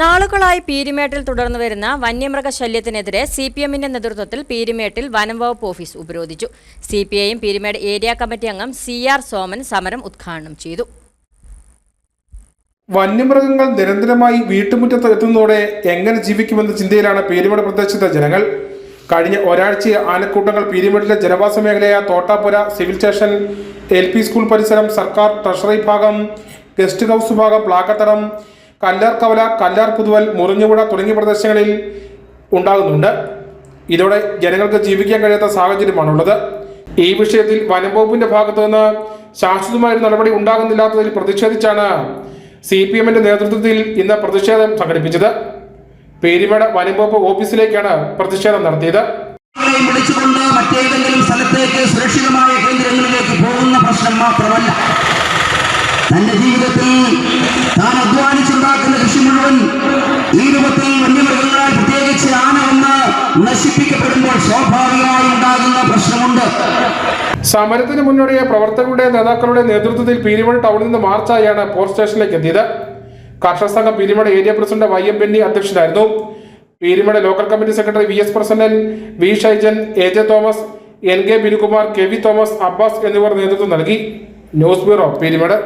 നാളുകളായി പീരിമേട്ടിൽ തുടർന്നു വരുന്ന വന്യമൃഗ ശല്യത്തിനെതിരെ സി പി എമ്മിന്റെ നേതൃത്വത്തിൽ പീരിമേട്ടിൽ വനംവകുപ്പ് ഓഫീസ് ഉപരോധിച്ചു. സി പി ഐയും പീരിമേട് ഏരിയ കമ്മിറ്റി അംഗം സി ആർ സോമൻ സമരം ഉദ്ഘാടനം ചെയ്തു. വന്യമൃഗങ്ങൾ നിരന്തരമായി വീട്ടുമുറ്റത്ത് എത്തുന്നതോടെ എങ്ങനെ ജീവിക്കുമെന്ന ചിന്തയിലാണ് പീരിമേട് പ്രദേശത്തെ ജനങ്ങൾ. കഴിഞ്ഞ ഒരാഴ്ച ആനക്കൂട്ടങ്ങൾ പീരിമേട്ടിലെ ജനവാസ മേഖലയായ Thottapura civil station L school പരിസരം സർക്കാർ ട്രഷറി ഭാഗം ഗസ്റ്റ് ഹൗസ് ഭാഗം പ്ലാക്കത്തടം കല്ലാർ കവല കല്ലാർ പുതുവൽ മുറിഞ്ഞുപുഴ തുടങ്ങിയ പ്രദേശങ്ങളിൽ ഉണ്ടാകുന്നുണ്ട്. ഇതോടെ ജനങ്ങൾക്ക് ജീവിക്കാൻ കഴിയാത്ത സാഹചര്യമാണുള്ളത്. ഈ വിഷയത്തിൽ വനം വകുപ്പിന്റെ ഭാഗത്തു നിന്ന് ശാശ്വതമായ നടപടി ഉണ്ടാകുന്നില്ലാത്തതിൽ പ്രതിഷേധിച്ചാണ് സി പി എമ്മിന്റെ നേതൃത്വത്തിൽ ഇന്ന് പ്രതിഷേധം സംഘടിപ്പിച്ചത്. പേരിമേട് വനം വകുപ്പ് ഓഫീസിലേക്കാണ് പ്രതിഷേധം നടത്തിയത്. മറ്റേതെങ്കിലും സുരക്ഷിതമായ കേന്ദ്രങ്ങളിലേക്ക് പോകുന്ന പ്രശ്നം മാത്രമല്ല. തന്റെ ജീവിതത്തിൽ താൻ കൃഷി മുഴുവൻ ഈ രൂപത്തിൽ വന്യമൃഗങ്ങളാൽ പ്രത്യേകിച്ച് ആന നശിപ്പിക്കപ്പെടുമ്പോൾ സ്വാഭാവികമായി ഉണ്ടാകുന്ന പ്രശ്നമുണ്ട്. സമരത്തിന് മുന്നോടിയായ പ്രവർത്തകരുടെ നേതാക്കളുടെ നേതൃത്വത്തിൽ പീരിമേട് ടൗണിൽ നിന്ന് മാർച്ചായാണ് പോസ്റ്റ് സ്റ്റേഷനിലേക്ക് എത്തിയത്. കർഷക സംഘം Peerumedu area president Y M Benny അധ്യക്ഷനായിരുന്നു. Peerumedu local committee secretary V S Prasannan V Shaijan A J Thomas N K Binukumar K V Thomas Abbas എന്നിവർ നേതൃത്വം നൽകി. News bureau Peerumedu.